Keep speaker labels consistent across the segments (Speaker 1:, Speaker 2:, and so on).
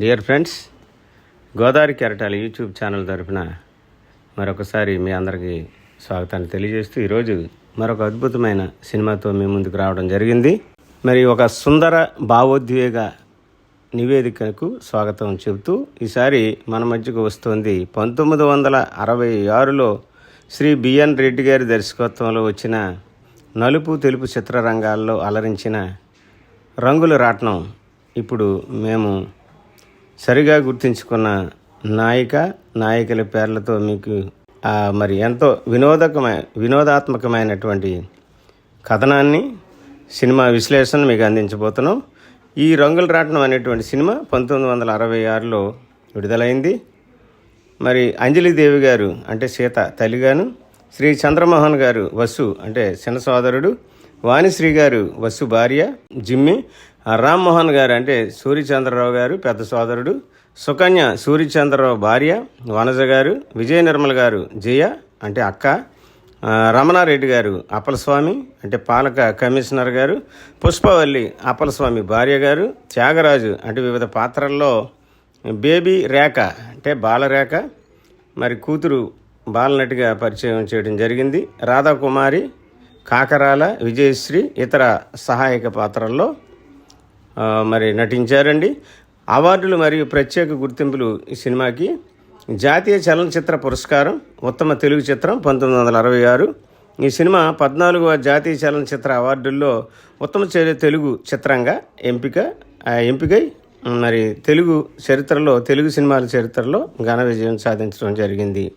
Speaker 1: Dear friends Godavari కెరటాల YouTube channel తరఫున మరొకసారి మీ అందరికీ స్వాగతాన్ని తెలియజేస్తూ ఈరోజు మరొక అద్భుతమైన సినిమాతో మీ ముందుకు రావడం జరిగింది. మరి ఒక సుందర భావోద్వేగ నివేదికకు స్వాగతం చెబుతూ ఈసారి మన మధ్యకు వస్తుంది పంతొమ్మిది వందల అరవై ఆరులో శ్రీ బిఎన్ రెడ్డి గారి దర్శకత్వంలో వచ్చిన నలుపు తెలుపు చిత్రరంగాల్లో అలరించిన రంగుల రాట్నం. ఇప్పుడు మేము సరిగా గుర్తించుకున్న నాయిక నాయకుల పేర్లతో మీకు మరి ఎంతో వినోదకమైన వినోదాత్మకమైనటువంటి కథనాన్ని సినిమా విశ్లేషణ మీకు అందించబోతున్నాం. ఈ రంగుల రాటం అనేటువంటి సినిమా పంతొమ్మిది వందల అరవై ఆరులో విడుదలైంది. మరి అంజలిదేవి గారు అంటే సీత తల్లిగాను శ్రీ చంద్రమోహన్ గారు వసు అంటే చిన్న సోదరుడు వాణిశ్రీ గారు వసు భార్య జిమ్మి రామ్మోహన్ గారు అంటే సూర్యచంద్రరావు గారు పెద్ద సోదరుడు సుకన్య సూర్యచంద్రరావు భార్య వనజ గారు విజయ నిర్మల్ గారు జయ అంటే అక్క రమణారెడ్డి గారు అప్పలస్వామి అంటే పాలక కమిషనర్ గారు పుష్పవల్లి అప్పలస్వామి భార్య గారు త్యాగరాజు అంటే వివిధ పాత్రల్లో బేబీ రేఖ అంటే బాలరేఖ మరి కూతురు బాలనటిగా పరిచయం చేయడం జరిగింది రాధాకుమారి కాకరాల విజయశ్రీ ఇతర సహాయక పాత్రల్లో మరి నటించారండి. అవార్డులు మరియు ప్రత్యేక గుర్తింపులు ఈ సినిమాకి. జాతీయ చలనచిత్ర పురస్కారం ఉత్తమ తెలుగు చిత్రం పంతొమ్మిది వందల అరవై ఆరు. ఈ సినిమా పద్నాలుగవ జాతీయ చలనచిత్ర అవార్డుల్లో ఉత్తమ తెలుగు చిత్రంగా ఎంపిక ఆ, ఎంపికై మరి తెలుగు చరిత్రలో తెలుగు సినిమాల చరిత్రలో ఘన విజయం సాధించడం జరిగింది.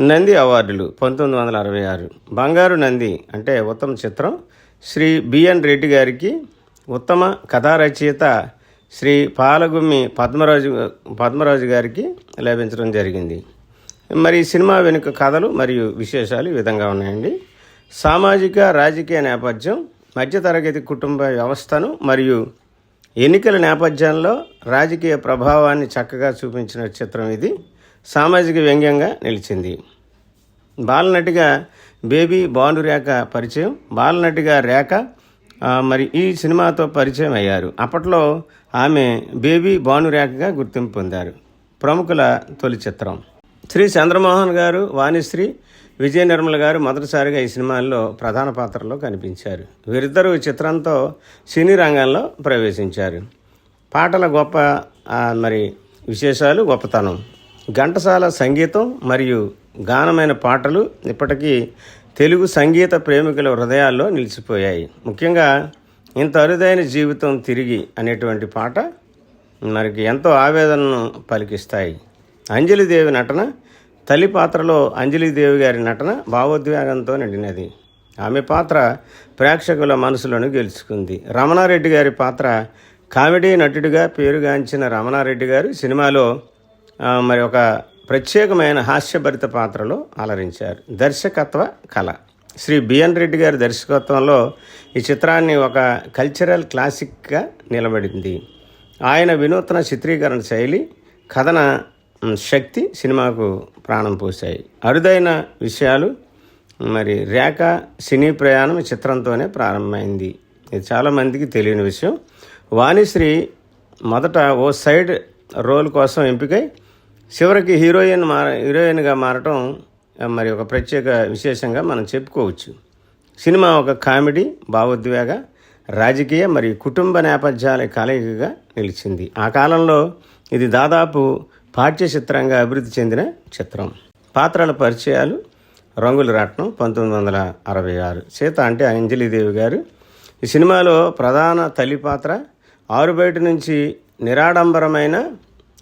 Speaker 1: నంది అవార్డులు పంతొమ్మిది వందల అరవై ఆరు. బంగారు నంది అంటే ఉత్తమ చిత్రం. శ్రీ బిఎన్ రెడ్డి గారికి ఉత్తమ కథా రచయిత శ్రీ పాలగుమ్మి పద్మరాజు పద్మరాజు గారికి లభించడం జరిగింది. మరి సినిమా వెనుక కథలు మరియు విశేషాలు ఈ విధంగా ఉన్నాయండి. సామాజిక రాజకీయ నేపథ్యం మధ్యతరగతి కుటుంబ వ్యవస్థను మరియు ఎన్నికల నేపథ్యంలో రాజకీయ ప్రభావాన్ని చక్కగా చూపించిన చిత్రం ఇది. సామాజిక వ్యంగ్యంగా నిలిచింది. బాలనటిగా బేబీ భానురేఖ పరిచయం. బాలనటిగా రేఖ మరి ఈ సినిమాతో పరిచయం అయ్యారు. అప్పట్లో ఆమె బేబీ భానురేఖగా గుర్తింపు పొందారు. ప్రముఖుల తొలి చిత్రం. శ్రీ చంద్రమోహన్ గారు వాణిశ్రీ విజయ నిర్మల గారు మొదటిసారిగా ఈ సినిమాల్లో ప్రధాన పాత్రలో కనిపించారు. వీరిద్దరూ ఈ చిత్రంతో సినీ రంగంలో ప్రవేశించారు. పాటల గొప్ప మరి విశేషాలు గొప్పతనం. ఘంటసాల సంగీతం మరియు గానమైన పాటలు ఇప్పటికీ తెలుగు సంగీత ప్రేమికుల హృదయాల్లో నిలిచిపోయాయి. ముఖ్యంగా ఇంత అరుదైన జీవితం తిరిగి అనేటువంటి పాట మనకి ఎంతో ఆవేదనను పలికిస్తాయి. అంజలిదేవి నటన తల్లి పాత్రలో అంజలిదేవి గారి నటన భావోద్వేగంతో నిండినది. ఆమె పాత్ర ప్రేక్షకుల మనసులను గెలుచుకుంది. రమణారెడ్డి గారి పాత్ర కామెడీ నటుడిగా పేరుగాంచిన రమణారెడ్డి గారు సినిమాలో మరి ఒక ప్రత్యేకమైన హాస్యభరిత పాత్రలో అలరించారు. దర్శకత్వ కళ. శ్రీ బిఎన్ రెడ్డి గారి దర్శకత్వంలో ఈ చిత్రాన్ని ఒక కల్చరల్ క్లాసిక్గా నిలబడింది. ఆయన వినూత్న చిత్రీకరణ శైలి కథన శక్తి సినిమాకు ప్రాణం పోశాయి. అరుదైన విషయాలు మరి రేఖ సినీ ప్రయాణం ఈ చిత్రంతోనే ప్రారంభమైంది. ఇది చాలామందికి తెలియని విషయం. వాణిశ్రీ మొదట ఓ సైడ్ రోల్ కోసం ఎంపికై చివరికి హీరోయిన్ మార హీరోయిన్గా మారటం మరి ఒక ప్రత్యేక విశేషంగా మనం చెప్పుకోవచ్చు. సినిమా ఒక కామెడీ భావోద్వేగ రాజకీయ మరియు కుటుంబ నేపథ్యాల కలయికగా నిలిచింది. ఆ కాలంలో ఇది దాదాపు పాఠ్య చిత్రంగా అభివృద్ధి చెందిన చిత్రం. పాత్రల పరిచయాలు రంగుల రత్నం పంతొమ్మిది వందల అరవై ఆరు. సీత అంటే అంజలిదేవి గారు. ఈ సినిమాలో ప్రధాన తల్లి పాత్ర ఆరు బయట నుంచి నిరాడంబరమైన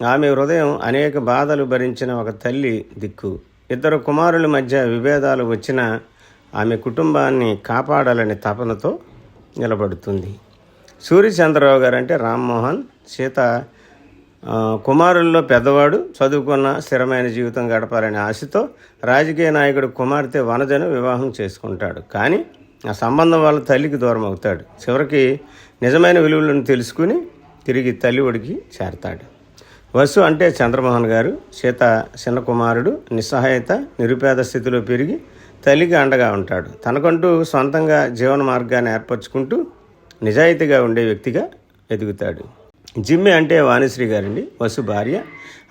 Speaker 1: ఆమె హృదయం అనేక బాధలు భరించిన ఒక తల్లి దిక్కు. ఇద్దరు కుమారుల మధ్య విభేదాలు వచ్చినా ఆమె కుటుంబాన్ని కాపాడాలనే తపనతో నిలబడుతుంది. సూర్యచంద్రరావు గారు అంటే రామ్మోహన్ సీత కుమారుల్లో పెద్దవాడు. చదువుకున్న స్థిరమైన జీవితం గడపాలనే ఆశతో రాజకీయ నాయకుడు కుమార్తె వనజను వివాహం చేసుకుంటాడు. కానీ ఆ సంబంధం వాళ్ళ తల్లికి దూరం అవుతాడు. చివరికి నిజమైన విలువలను తెలుసుకుని తిరిగి తల్లి ఒడికి చేరతాడు. వసు అంటే చంద్రమోహన్ గారు సీత చిన్న కుమారుడు నిస్సహాయత నిరుపేద స్థితిలో పెరిగి తల్లికి అండగా ఉంటాడు. తనకంటూ సొంతంగా జీవన మార్గాన్ని ఏర్పరచుకుంటూ నిజాయితీగా ఉండే వ్యక్తిగా ఎదుగుతాడు. జిమ్మి అంటే వాణిశ్రీ గారండి. వసు భార్య.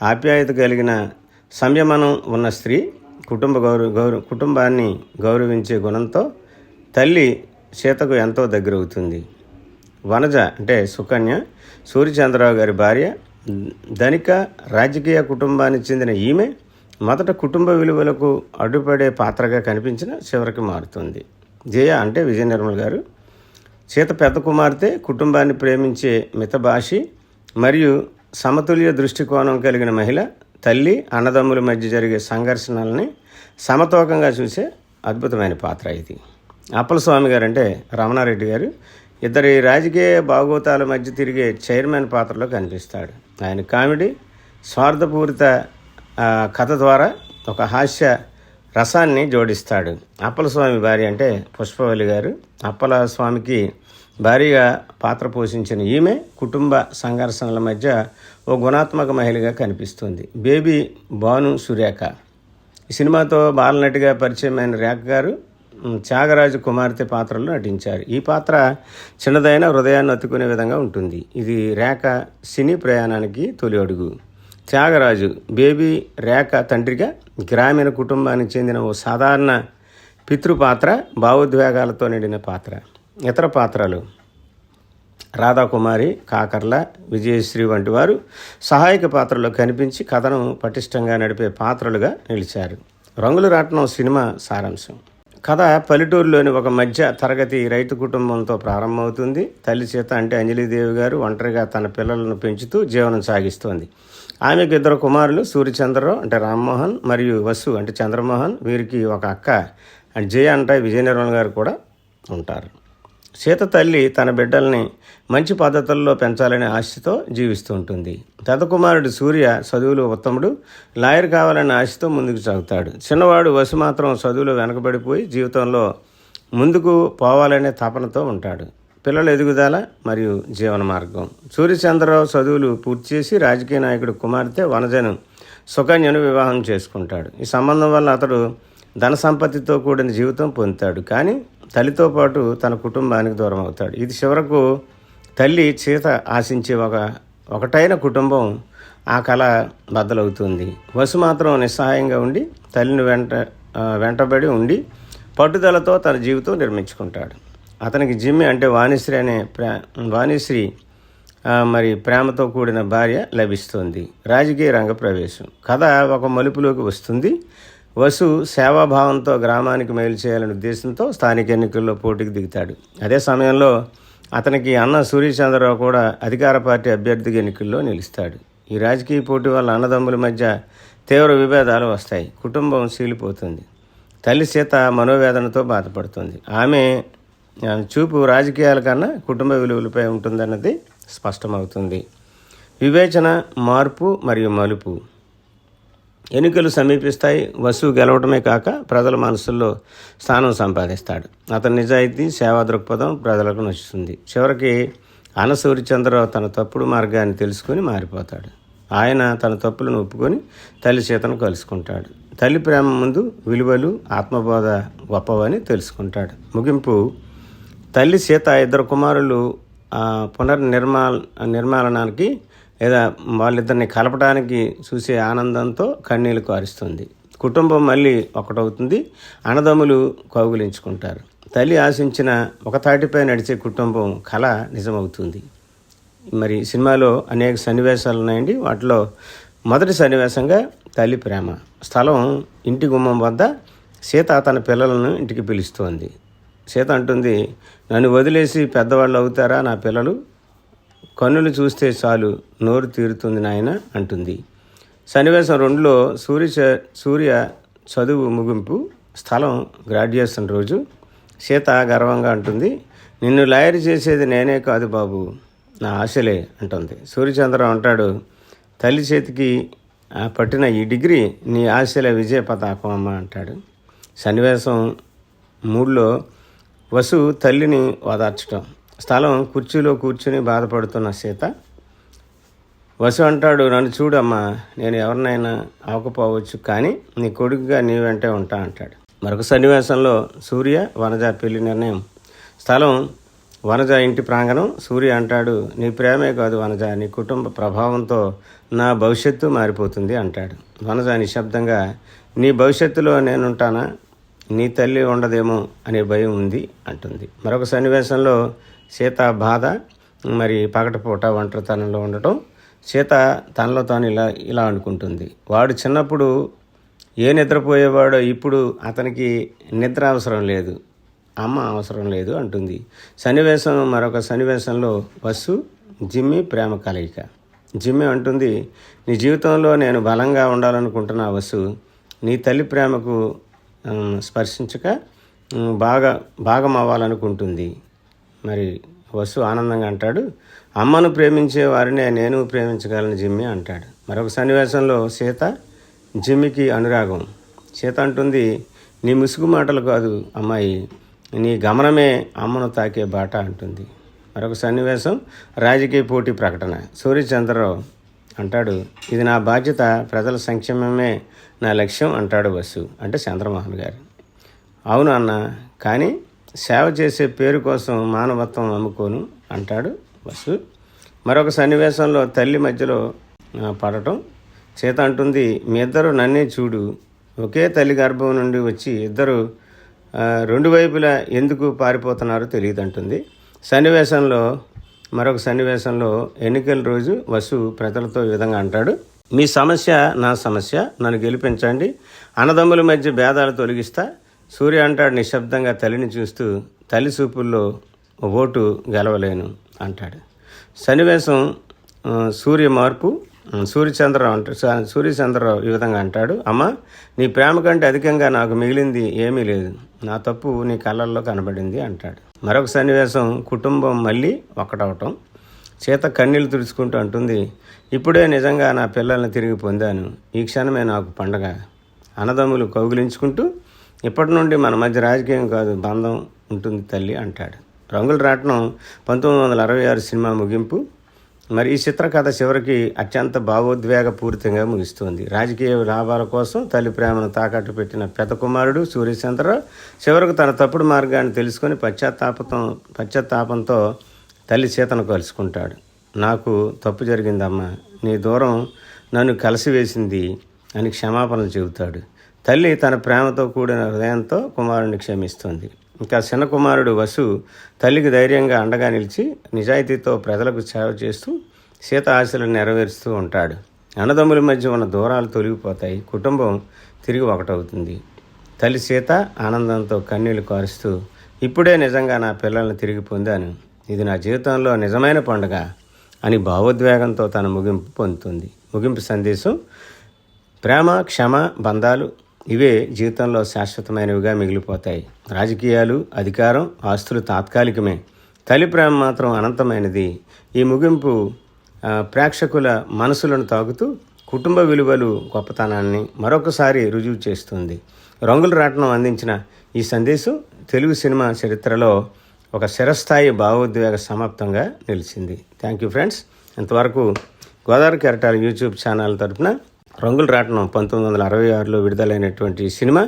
Speaker 1: ఆప్యాయత కలిగిన సంయమనం ఉన్న స్త్రీ. కుటుంబ గౌరవ గౌరవ కుటుంబాన్ని గౌరవించే గుణంతో తల్లి సీతకు ఎంతో దగ్గరవుతుంది. వనజ అంటే సుకన్య. సూర్యచంద్రరావు గారి భార్య. ధనిక రాజకీయ కుటుంబానికి చెందిన ఈమె మొదట కుటుంబ విలువలకు అడ్డుపడే పాత్రగా కనిపించిన చివరికి మారుతుంది. జయ అంటే విజయ నిర్మల్ గారు. సీత పెద్ద కుమార్తె కుటుంబాన్ని ప్రేమించే మితభాషి మరియు సమతుల్య దృష్టికోణం కలిగిన మహిళ తల్లి అన్నదమ్ముల మధ్య జరిగే సంఘర్షణల్ని సమతూకంగా చూసే అద్భుతమైన పాత్ర ఇది. అప్పలస్వామి గారు అంటే రమణారెడ్డి గారు. ఇద్దరి రాజకీయ భాగోతాల మధ్య తిరిగే చైర్మన్ పాత్రలో కనిపిస్తాడు. ఆయన కామెడీ స్వార్థపూరిత కథ ద్వారా ఒక హాస్య రసాన్ని జోడిస్తాడు. అప్పలస్వామి భార్య అంటే పుష్పవల్లి గారు. అప్పల స్వామికి భారీగా పాత్ర పోషించిన ఈమె కుటుంబ సంఘర్షణల మధ్య ఓ గుణాత్మక మహిళగా కనిపిస్తుంది. బేబీ భాను సురేఖ. ఈ సినిమాతో బాలనటిగా పరిచయమైన రేఖ గారు త్యాగరాజు కుమార్తె పాత్రలో నటించారు. ఈ పాత్ర చిన్నదైన హృదయాన్ని అత్తుకునే విధంగా ఉంటుంది. ఇది రేఖ సినీ ప్రయాణానికి తొలి అడుగు. త్యాగరాజు బేబీ రేఖ తండ్రిగా గ్రామీణ కుటుంబానికి చెందిన ఓ సాధారణ పితృపాత్ర భావోద్వేగాలతో నిండిన పాత్ర. ఇతర పాత్రలు రాధాకుమారి కాకర్ల విజయశ్రీ వంటి వారు సహాయక పాత్రలో కనిపించి కథను పటిష్టంగా నడిపే పాత్రలుగా నిలిచారు. రంగులు రాట్నం సినిమా సారాంశం. కథ పల్లెటూరులోని ఒక మధ్య తరగతి రైతు కుటుంబంతో ప్రారంభమవుతుంది. తల్లి చేత అంటే అంజలిదేవి గారు ఒంటరిగా తన పిల్లలను పెంచుతూ జీవనం సాగిస్తోంది. ఆమెకు ఇద్దరు కుమారులు సూర్యచంద్రరావు అంటే రామ్మోహన్ మరియు వసు అంటే చంద్రమోహన్. వీరికి ఒక అక్క అంటే జయ అంటే విజయనిర్మల్ గారు కూడా ఉంటారు. సీత తల్లి తన బిడ్డల్ని మంచి పద్ధతుల్లో పెంచాలనే ఆశతో జీవిస్తూ ఉంటుంది. పెద్ద సూర్య చదువులో ఉత్తముడు లాయర్ కావాలనే ఆశతో ముందుకు సాగుతాడు. చిన్నవాడు వసు మాత్రం చదువులో వెనకబడిపోయి జీవితంలో ముందుకు పోవాలనే తపనతో ఉంటాడు. పిల్లల ఎదుగుదల మరియు జీవన మార్గం. సూర్యచంద్రరావు చదువులు పూర్తి చేసి రాజకీయ నాయకుడు కుమార్తె వనజను సుకన్యను వివాహం చేసుకుంటాడు. ఈ సంబంధం వల్ల అతడు ధన సంపత్తితో కూడిన జీవితం పొందుతాడు. కానీ తల్లితో పాటు తన కుటుంబానికి దూరం అవుతాడు. ఇది చివరకు తల్లి చేత ఆశించే ఒక ఒకటైన కుటుంబం ఆ కళ బద్దలవుతుంది. వసు మాత్రం నిస్సహాయంగా ఉండి తల్లిని వెంట వెంటబడి ఉండి పట్టుదలతో తన జీవితం నిర్మించుకుంటాడు. అతనికి జిమ్మి అంటే వాణిశ్రీ అనే ప్రే వాణిశ్రీ మరి ప్రేమతో కూడిన భార్య లభిస్తుంది. రాజకీయ రంగ ప్రవేశం. కథ ఒక మలుపులోకి వస్తుంది. వసు సేవాభావంతో గ్రామానికి మేలు చేయాలనే ఉద్దేశంతో స్థానిక ఎన్నికల్లో పోటీకి దిగుతాడు. అదే సమయంలో అతనికి అన్న సూర్యచంద్రరావు కూడా అధికార పార్టీ అభ్యర్థిగా ఎన్నికల్లో నిలుస్తాడు. ఈ రాజకీయ పోటీ వల్ల అన్నదమ్ముల మధ్య తీవ్ర విభేదాలు వస్తాయి. కుటుంబం చీలిపోతుంది. తల్లి సీత మనోవేదనతో బాధపడుతుంది. ఆమె చూపు రాజకీయాల కన్నా కుటుంబ విలువలపై ఉంటుందన్నది స్పష్టమవుతుంది. వివేచన మార్పు మరియు మలుపు. ఎన్నికలు సమీపిస్తాయి వసూ గెలవటమే కాక ప్రజల మనసుల్లో స్థానం సంపాదిస్తాడు. అతని నిజాయితీ సేవా దృక్పథం ప్రజలకు నచ్చుతుంది. చివరికి అనసూరిచంద్రరావు తన తప్పుడు మార్గాన్ని తెలుసుకుని మారిపోతాడు. ఆయన తన తప్పులను ఒప్పుకొని తల్లి సీతను కలుసుకుంటాడు. తల్లి ప్రేమ ముందు విలువలు ఆత్మబోధ గొప్పవని తెలుసుకుంటాడు. ముగింపు తల్లి సీత ఇద్దరు కుమారులు పునర్నిర్మా నిర్మాణానికి నిర్మాలనానికి లేదా వాళ్ళిద్దరిని కలపడానికి చూసే ఆనందంతో కన్నీళ్ళు కారుస్తుంది. కుటుంబం మళ్ళీ ఒకటవుతుంది. అన్నదమ్ములు కౌగులించుకుంటారు. తల్లి ఆశించిన ఒక తాటిపై నడిచే కుటుంబం కళ నిజమవుతుంది. మరి సినిమాలో అనేక సన్నివేశాలు ఉన్నాయండి. వాటిలో మొదటి సన్నివేశంగా తల్లి ప్రేమ. స్థలం ఇంటి గుమ్మం వద్ద సీత తన పిల్లలను ఇంటికి పిలుస్తోంది. సీత అంటుంది నన్ను వదిలేసి పెద్దవాళ్ళు అవుతారా నా పిల్లలు? కన్నులు చూస్తే చాలు నోరు తీరుతుంది నాయన అంటుంది. సన్నివేశం రెండులో సూర్య చ- సూర్య చదువు ముగింపు స్థలం గ్రాడ్యుయేషన్ రోజు సీత గర్వంగా అంటుంది. నిన్ను లాయర్ చేసేది నేనే కాదు బాబు నా ఆశలే అంటుంది. సూర్యచంద్ర అంటాడు తల్లి చేతికి ఆ, పట్టిన ఈ డిగ్రీ నీ ఆశల విజయ పతాకం అమ్మ అంటాడు. సన్నివేశం మూడులో వసు తల్లిని ఓదార్చడం స్థలం కుర్చీలో కూర్చుని బాధపడుతున్న సీత వసు అంటాడు నన్ను చూడమ్మా నేను ఎవరినైనా అవకపోవచ్చు కానీ నీ కొడుకుగా నీ వెంటే ఉంటా అంటాడు. మరొక సన్నివేశంలో సూర్య వనజ పెళ్ళి నిర్ణయం. స్థలం వనజ ఇంటి ప్రాంగణం. సూర్య అంటాడు నీ ప్రేమే కాదు వనజ నీ కుటుంబ ప్రభావంతో నా భవిష్యత్తు మారిపోతుంది అంటాడు. వనజ నిశ్శబ్దంగా నీ భవిష్యత్తులో నేనుంటానా? నీ తల్లి ఉండదేమో అనే భయం ఉంది అంటుంది. మరొక సన్నివేశంలో సీత బాధ మరి పగటపూట ఒంటరితనంలో ఉండటం. సీత తనలో తాను ఇలా ఇలా అనుకుంటుంది. వాడు చిన్నప్పుడు ఏ నిద్రపోయేవాడో ఇప్పుడు అతనికి నిద్ర అవసరం లేదు. అమ్మ అవసరం లేదు అంటుంది. సన్నివేశం మరొక సన్నివేశంలో బస్సు జిమ్మి ప్రేమ కలయిక. జిమ్మి అంటుంది నీ జీవితంలో నేను బలంగా ఉండాలనుకుంటున్న వసు నీ తల్లి ప్రేమకు స్పర్శించక బాగా భాగం అవ్వాలనుకుంటుంది. మరి వసు ఆనందంగా అంటాడు అమ్మను ప్రేమించే వారినే నేను ప్రేమించగలను జిమ్మి అంటాడు. మరొక సన్నివేశంలో సీత జిమ్మికి అనురాగం. సీత అంటుంది నీ ముసుగు మాటలు కాదు అమ్మాయి నీ గమనమే అమ్మను తాకే బాట అంటుంది. మరొక సన్నివేశం రాజకీయ పోటీ ప్రకటన. సూర్యచంద్రరావు అంటాడు ఇది నా బాధ్యత ప్రజల సంక్షేమమే నా లక్ష్యం అంటాడు బస్సు అంటే చంద్రమోహన్ గారు. అవును అన్న కానీ సేవ చేసే పేరు కోసం మానవత్వం నమ్ముకోను అంటాడు బస్సు మరొక సన్నివేశంలో తల్లి మధ్యలో పడటం. చేత అంటుంది మీ ఇద్దరు నన్నే చూడు. ఒకే తల్లి గర్భం నుండి వచ్చి ఇద్దరు రెండు వైపులా ఎందుకు పారిపోతున్నారో తెలియదు అంటుంది. సన్నివేశంలో మరొక సన్నివేశంలో ఎన్నికల రోజు వసు ప్రజలతో ఈ విధంగా అంటాడు. మీ సమస్య నా సమస్య. నన్ను గెలిపించండి. అన్నదమ్ముల మధ్య భేదాలు తొలగిస్తా. సూర్య అంటాడు నిశ్శబ్దంగా తల్లిని చూస్తూ తల్లి చూపుల్లో ఓటు గెలవలేను అంటాడు. సన్నివేశం సూర్య మార్పు సూర్యచంద్రరావు అంటాడు సూర్యచంద్రరావు ఈ విధంగా అంటాడు అమ్మ నీ ప్రేమ కంటే అధికంగా నాకు మిగిలింది ఏమీ లేదు. నా తప్పు నీ కళ్ళల్లో కనబడింది అంటాడు. మరొక సన్నివేశం కుటుంబం మళ్ళీ ఒకటవటం చేత కన్నీళ్ళు తుడుచుకుంటూ అంటుంది ఇప్పుడే నిజంగా నా పిల్లల్ని తిరిగి పొందాను. ఈ క్షణమే నాకు పండగ. అన్నదమ్ములు కౌగిలించుకుంటూ ఇప్పటి నుండి మన మధ్య రాజకీయం కాదు బంధం ఉంటుంది తల్లి అంటాడు. రంగుల రాట్నం పంతొమ్మిది వందల అరవై ఆరు సినిమా ముగింపు. మరి ఈ చిత్రకథ చివరికి అత్యంత భావోద్వేగపూరితంగా ముగిస్తుంది. రాజకీయ లాభాల కోసం తల్లి ప్రేమను తాకట్టు పెట్టిన పెద్ద కుమారుడు సూర్యచంద్రరావు చివరకు తన తప్పుడు మార్గాన్ని తెలుసుకొని పశ్చాత్తాపతం పశ్చాత్తాపంతో తల్లి సీతను కలుసుకుంటాడు. నాకు తప్పు జరిగిందమ్మా. నీ దూరం నన్ను కలిసివేసింది అని క్షమాపణలు చెబుతాడు. తల్లి తన ప్రేమతో కూడిన హృదయంతో కుమారుని క్షమిస్తుంది. ఇంకా చిన్న కుమారుడు వసు తల్లికి ధైర్యంగా అండగా నిలిచి నిజాయితీతో ప్రజలకు సేవ చేస్తూ సీత ఆశలను నెరవేరుస్తూ ఉంటాడు. అన్నదమ్ముల మధ్య ఉన్న దూరాలు తొలగిపోతాయి. కుటుంబం తిరిగి ఒకటవుతుంది. తల్లి సీత ఆనందంతో కన్నీళ్ళు కారుస్తూ ఇప్పుడే నిజంగా నా పిల్లల్ని తిరిగి పొందాను. ఇది నా జీవితంలో నిజమైన పండుగ అని భావోద్వేగంతో తన ముగింపు పొందుతుంది. ముగింపు సందేశం ప్రేమ క్షమ బంధాలు ఇవే జీవితంలో శాశ్వతమైనవిగా మిగిలిపోతాయి. రాజకీయాలు అధికారం ఆస్తులు తాత్కాలికమే. తల్లి ప్రేమ మాత్రం అనంతమైనది. ఈ ముగింపు ప్రేక్షకుల మనసులను తాకుతూ కుటుంబ విలువలు గొప్పతనాన్ని మరొకసారి రుజువు చేస్తుంది. రంగుల రాట్నం అందించిన ఈ సందేశం తెలుగు సినిమా చరిత్రలో ఒక శిరస్థాయి భావోద్వేగ సమాప్తంగా నిలిచింది. థ్యాంక్ యూ ఫ్రెండ్స్ ఇంతవరకు గోదావరి కెరటాల యూట్యూబ్ ఛానల్ తరపున రంగుల రాట్నం పంతొమ్మిది వందల అరవై ఆరులో విడుదలైనటువంటి సినిమా.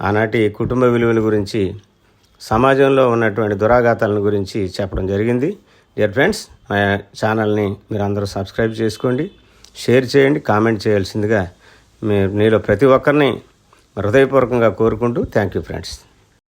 Speaker 1: ఆనాటి కుటుంబ విలువల గురించి సమాజంలో ఉన్నటువంటి దురాఘాతాలను గురించి చెప్పడం జరిగింది. డియర్ ఫ్రెండ్స్ మా ఛానల్ని మీరు అందరూ సబ్స్క్రైబ్ చేసుకోండి షేర్ చేయండి కామెంట్ చేయాల్సిందిగా మీ నీలో ప్రతి ఒక్కరిని హృదయపూర్వకంగా కోరుకుంటూ థ్యాంక్ యూ ఫ్రెండ్స్.